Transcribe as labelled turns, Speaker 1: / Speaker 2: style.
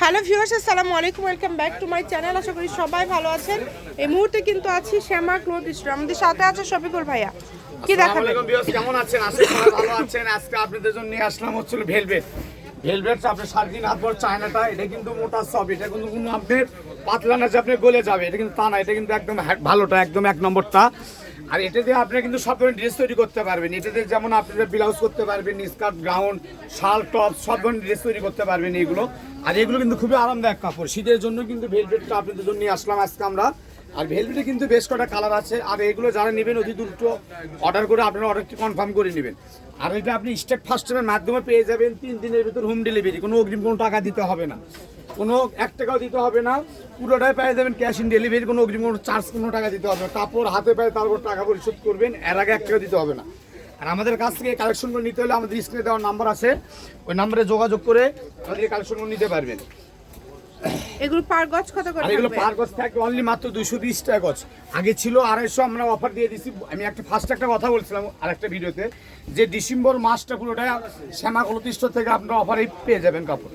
Speaker 1: Hello viewers আসসালামু আলাইকুম welcome back to my channel. আশা করি সবাই ভালো আছেন। এই মুহূর্তে কিন্তু আছি শ্যামা ক্লোথ স্টোর। আমাদের সাথে আছে শফিকুল ভাইয়া। কি দেখাবেন?
Speaker 2: আসসালামু আলাইকুম ভিউয়ার্স, কেমন আছেন? আশা করি ভালো আছেন। আজকে আপনাদের জন্য নিয়ে আসলাম হচ্ছিল ভেলভেট। ভেলভেট আপনার সাড়ে তিন হাত চায়নাটা এটা কিন্তু মোটা সব এটা কিন্তু কোনো আপনার পাতলা না যে আপনি গলে যাবে এটা কিন্তু তা না এটা কিন্তু একদম হ্যাঁ- ভালোটা একদম এক নম্বরটা। আর এটা দিয়ে আপনি কিন্তু সব ধরনের ড্রেস তৈরি করতে পারবেন। এটা দিয়ে যেমন আপনারা ব্লাউজ করতে পারবেন স্কার্ট গাউন শাল টপ সব ধরনের ড্রেস তৈরি করতে পারবেন এইগুলো। আর এগুলো কিন্তু খুবই আরামদায়ক কাপড়। শীতের জন্য কিন্তু ভেলভেটটা আপনাদের জন্য নিয়ে আসলাম আজকে আমরা। আর ভেলভেটে কিন্তু বেশ কটা কালার আছে। আর এগুলো যারা নেবেন অতি দ্রুত অর্ডার করে আপনারা অর্ডারটি কনফার্ম করে নেবেন। আর এটা আপনি স্টেপ ফাস্টের মাধ্যমে পেয়ে যাবেন। তিন দিনের ভিতর হোম ডেলিভারি কোনো অগ্রিম কোনো টাকা দিতে হবে না। কোনো এক টাকাও দিতে হবে না। পুরোটাই পেয়ে যাবেন ক্যাশ ইন ডেলিভারি কোনো অগ্রিম কোনো চার্জ কোনো টাকা দিতে হবে না। কাপড় হাতে পায়ে তারপর টাকা পরিশোধ করবেন এর আগে এক টাকা দিতে হবে না। আর আমাদের কাছ থেকে কালেকশনগুলো নিতে হলে আমাদের স্ক্রিনে দেওয়ার নাম্বার আছে। ওই নাম্বারে যোগাযোগ করে আমাদের কালেকশনগুলো নিতে পারবেন।
Speaker 1: এগুলো পার গজ কত করে
Speaker 2: আর এগুলো? পার গজ থাকবে অনলি মাত্র দুইশো বিশ টাকা গজ। আগে ছিল আড়াইশো আমরা অফার দিয়ে দিছি। আমি একটা ফার্স্ট একটা কথা বলছিলাম আর একটা ভিডিওতে যে ডিসেম্বর মাসটা পুরোটা শ্যামা কলতিষ্ঠ থেকে আপনারা অফারে পেয়ে যাবেন কাপড়।